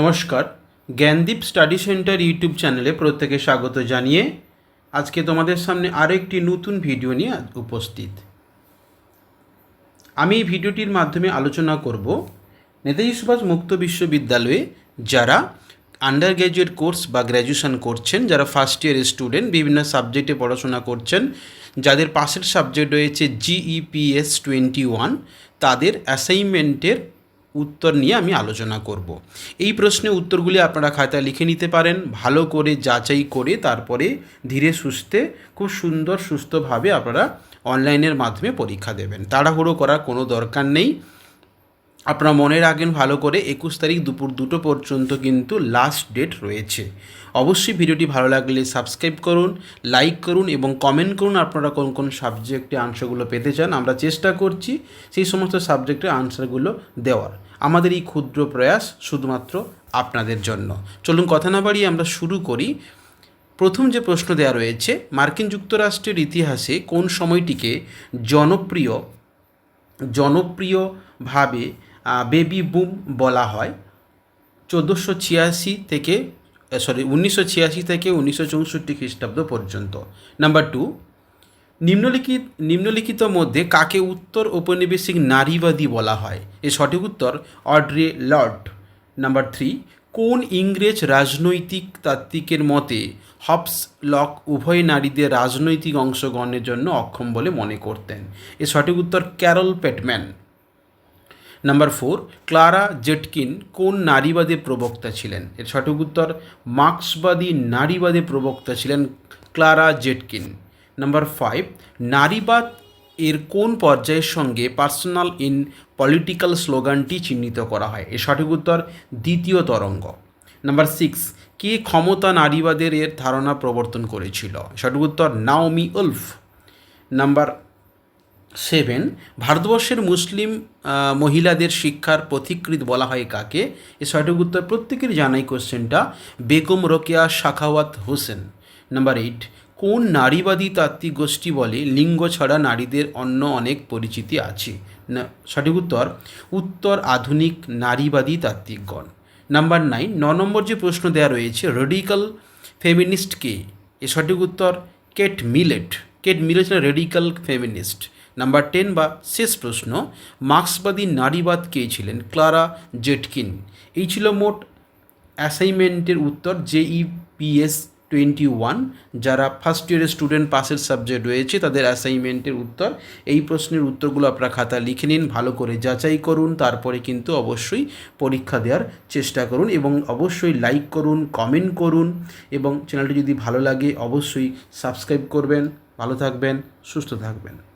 নমস্কার। Gyandeep study centre YouTube চ্যানেলে প্রত্যেকে স্বাগত জানিয়ে আজকে তোমাদের সামনে আরও একটি নতুন ভিডিও নিয়ে উপস্থিত। আমি এই ভিডিওটির মাধ্যমে আলোচনা করব নেতাজি সুভাষ মুক্ত বিশ্ববিদ্যালয়ে যারা আন্ডার গ্র্যাজুয়েট কোর্স বা গ্র্যাজুয়েশন করছেন, যারা ফার্স্ট ইয়ারের স্টুডেন্ট বিভিন্ন সাবজেক্টে পড়াশোনা করছেন, যাদের পাশের সাবজেক্ট রয়েছে জিইপিএস টোয়েন্টি ওয়ান তাদের অ্যাসাইনমেন্টের উত্তর নিয়ে আমি আলোচনা করব। এই প্রশ্নের উত্তরগুলি আপনারা খাতায় লিখে নিতে পারেন, ভালো করে যাচাই করে তারপরে ধীরে সুস্থে, খুব সুন্দর সুস্থভাবে আপনারা অনলাইনের মাধ্যমে পরীক্ষা দেবেন। তাড়াহুড়ো করার কোনো দরকার নেই। আপনারা মনে রাখবেন ভালো করে একুশ তারিখ দুপুর দুটো পর্যন্ত কিন্তু লাস্ট ডেট রয়েছে। অবশ্যই ভিডিওটি ভালো লাগলে সাবস্ক্রাইব করুন লাইক করুন এবং কমেন্ট করুন আপনারা কোন কোন সাবজেক্টে আনসারগুলো পেতে চান। আমরা চেষ্টা করছি সেই সমস্ত সাবজেক্টের আনসারগুলো দেওয়ার। আমাদের এই ক্ষুদ্র প্রয়াস শুধুমাত্র আপনাদের জন্য। চলুন কথা না বাড়িয়ে আমরা শুরু করি। প্রথম যে প্রশ্ন দেওয়া রয়েছে, মার্কিন যুক্তরাষ্ট্রের ইতিহাসে কোন সময়টিকে জনপ্রিয়, জনপ্রিয়ভাবে বেবি বুম বলা হয়। চোদ্দোশো ছিয়াশি থেকে সরি উনিশশো ছিয়াশি থেকে উনিশশো চৌষট্টি খ্রিস্টাব্দ পর্যন্ত। নাম্বার টু নিম্নলিখিত নিম্নলিখিত মধ্যে কাকে উত্তর ঔপনিবেশিক নারীবাদী বলা হয়? এর সঠিক উত্তর অড্রে লর্ড নাম্বার থ্রি কোন ইংরেজ রাজনৈতিক তাত্ত্বিকের মতে হবস লক উভয় নারীদের রাজনৈতিক অংশগ্রহণের জন্য অক্ষম বলে মনে করতেন? এর সঠিক উত্তর Carole Pateman number four Clara Zetkin কোন নারীবাদের প্রবক্তা ছিলেন? এর সঠিক উত্তর, মার্ক্সবাদী নারীবাদের প্রবক্তা ছিলেন ক্লারা জেটকিন নাম্বার ফাইভ নারীবাদ এর কোন পর্যায়ের সঙ্গে পার্সোনাল ইন পলিটিক্যাল স্লোগানটি চিহ্নিত করা হয়? এর সঠিক উত্তর, দ্বিতীয় তরঙ্গ। নাম্বার সিক্স কে ক্ষমতা নারীবাদের এর ধারণা প্রবর্তন করেছিল? সঠিক উত্তর নাওমি উলফ নাম্বার সেভেন, ভারতবর্ষের মুসলিম মহিলাদের শিক্ষার পথিকৃত বলা হয় কাকে? এ সঠিক উত্তর প্রত্যেকের জানাই কোশ্চেনটা। বেগম রোকেয়া, শাখাওয়াত হোসেন। নাম্বার এইট, কোন নারীবাদী তাত্ত্বিক গোষ্ঠী বলে লিঙ্গ ছাড়া নারীদের অন্য অনেক পরিচিতি আছে? সঠিক উত্তর উত্তর আধুনিক নারীবাদী তাত্ত্বিকগণ। নাম্বার নাইন, ন নম্বর যে প্রশ্ন দেওয়া রয়েছে, রেডিক্যাল ফেমিনিস্ট কে? এ সঠিক উত্তর, Kate Millett. Kate Millett radical feminist. Number ten বা শেষ প্রশ্ন, মার্ক্সবাদী নারীবাদ কে ছিলেন? Clara Zetkin. এই ছিল মোট অ্যাসাইনমেন্টের উত্তর জেইপিএস টোয়েন্টি ওয়ান। যারা ফার্স্ট ইয়ারের স্টুডেন্ট পাসের সাবজেক্ট রয়েছে, তাদের অ্যাসাইনমেন্টের উত্তর। এই প্রশ্নের উত্তরগুলো আপনারা খাতা লিখে নিন, ভালো করে যাচাই করুন, তারপরে কিন্তু অবশ্যই পরীক্ষা দেওয়ার চেষ্টা করুন এবং অবশ্যই লাইক করুন কমেন্ট করুন এবং চ্যানেলটি যদি ভালো লাগে, অবশ্যই সাবস্ক্রাইব করবেন। ভালো থাকবেন, সুস্থ থাকবেন।